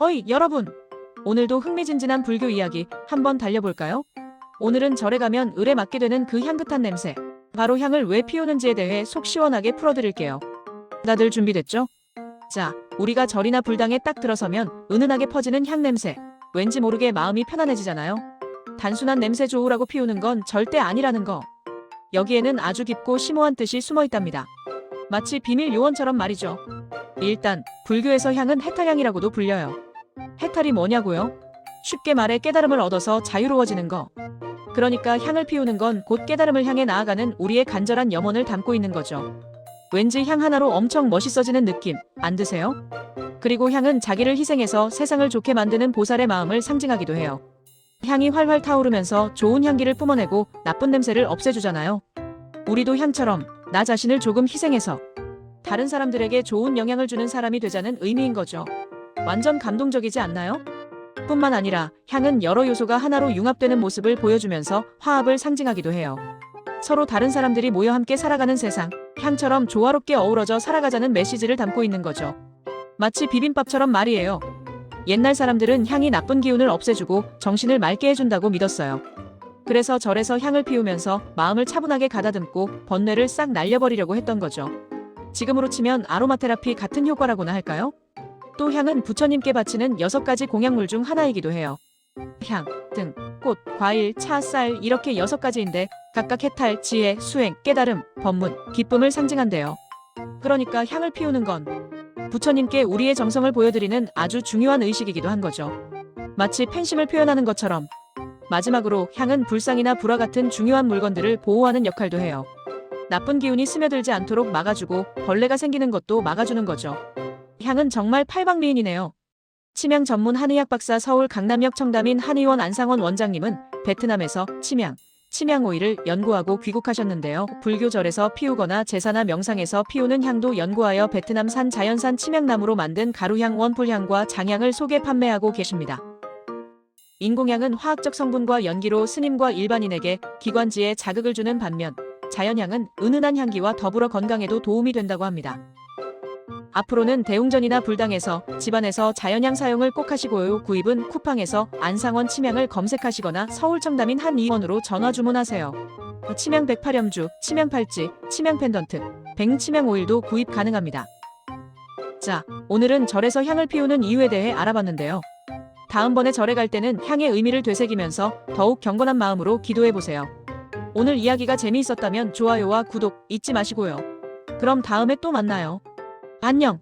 허이, 여러분! 오늘도 흥미진진한 불교 이야기 한번 달려볼까요? 오늘은 절에 가면 을에 맡게 되는 그 향긋한 냄새. 바로 향을 왜 피우는지에 대해 속 시원하게 풀어드릴게요. 다들 준비됐죠? 자, 우리가 절이나 불당에 딱 들어서면 은은하게 퍼지는 향 냄새. 왠지 모르게 마음이 편안해지잖아요. 단순한 냄새 좋으라고 피우는 건 절대 아니라는 거. 여기에는 아주 깊고 심오한 뜻이 숨어 있답니다. 마치 비밀 요원처럼 말이죠. 일단 불교에서 향은 해탈향이라고도 불려요. 해탈이 뭐냐고요? 쉽게 말해 깨달음을 얻어서 자유로워지는 거. 그러니까 향을 피우는 건 곧 깨달음을 향해 나아가는 우리의 간절한 염원을 담고 있는 거죠. 왠지 향 하나로 엄청 멋있어지는 느낌 안 드세요? 그리고 향은 자기를 희생해서 세상을 좋게 만드는 보살의 마음을 상징하기도 해요. 향이 활활 타오르면서 좋은 향기를 뿜어내고 나쁜 냄새를 없애주잖아요. 우리도 향처럼 나 자신을 조금 희생해서 다른 사람들에게 좋은 영향을 주는 사람이 되자는 의미인 거죠. 완전 감동적이지 않나요? 뿐만 아니라 향은 여러 요소가 하나로 융합되는 모습을 보여주면서 화합을 상징하기도 해요. 서로 다른 사람들이 모여 함께 살아가는 세상, 향처럼 조화롭게 어우러져 살아가자는 메시지를 담고 있는 거죠. 마치 비빔밥처럼 말이에요. 옛날 사람들은 향이 나쁜 기운을 없애주고 정신을 맑게 해준다고 믿었어요. 그래서 절에서 향을 피우면서 마음을 차분하게 가다듬고 번뇌를 싹 날려버리려고 했던 거죠. 지금으로 치면 아로마 테라피 같은 효과라고나 할까요? 또 향은 부처님께 바치는 여섯 가지 공약물 중 하나이기도 해요. 향, 등, 꽃, 과일, 차, 쌀 이렇게 여섯 가지인데 각각 해탈, 지혜, 수행, 깨달음, 법문, 기쁨을 상징한대요. 그러니까 향을 피우는 건 부처님께 우리의 정성을 보여드리는 아주 중요한 의식이기도 한 거죠. 마치 팬심을 표현하는 것처럼 마지막으로 향은 불상이나 불화 같은 중요한 물건들을 보호하는 역할도 해요. 나쁜 기운이 스며들지 않도록 막아주고 벌레가 생기는 것도 막아주는 거죠. 향은 정말 팔방미인이네요. 치명 전문 한의학 박사 서울 강남역 청담인 한의원 안상원 원장님은 베트남에서 치명, 치명 오일을 연구하고 귀국하셨는데요. 불교절에서 피우거나 제사나 명상에서 피우는 향도 연구하여 베트남산 자연산 치명나무로 만든 가루향 원풀향과 장향을 소개 판매하고 계십니다. 인공향은 화학적 성분과 연기로 스님과 일반인에게 기관지에 자극을 주는 반면 자연향은 은은한 향기와 더불어 건강에도 도움이 된다고 합니다. 앞으로는 대웅전이나 불당에서 집안에서 자연향 사용을 꼭 하시고요. 구입은 쿠팡에서 안상원 치명을 검색하시거나 서울 청담인 한 의원으로 전화 주문하세요. 치명 108염주, 치명 팔찌, 치명 펜던트, 백치명 오일도 구입 가능합니다. 자, 오늘은 절에서 향을 피우는 이유에 대해 알아봤는데요. 다음번에 절에 갈 때는 향의 의미를 되새기면서 더욱 경건한 마음으로 기도해 보세요. 오늘 이야기가 재미있었다면 좋아요와 구독 잊지 마시고요. 그럼 다음에 또 만나요. 안녕.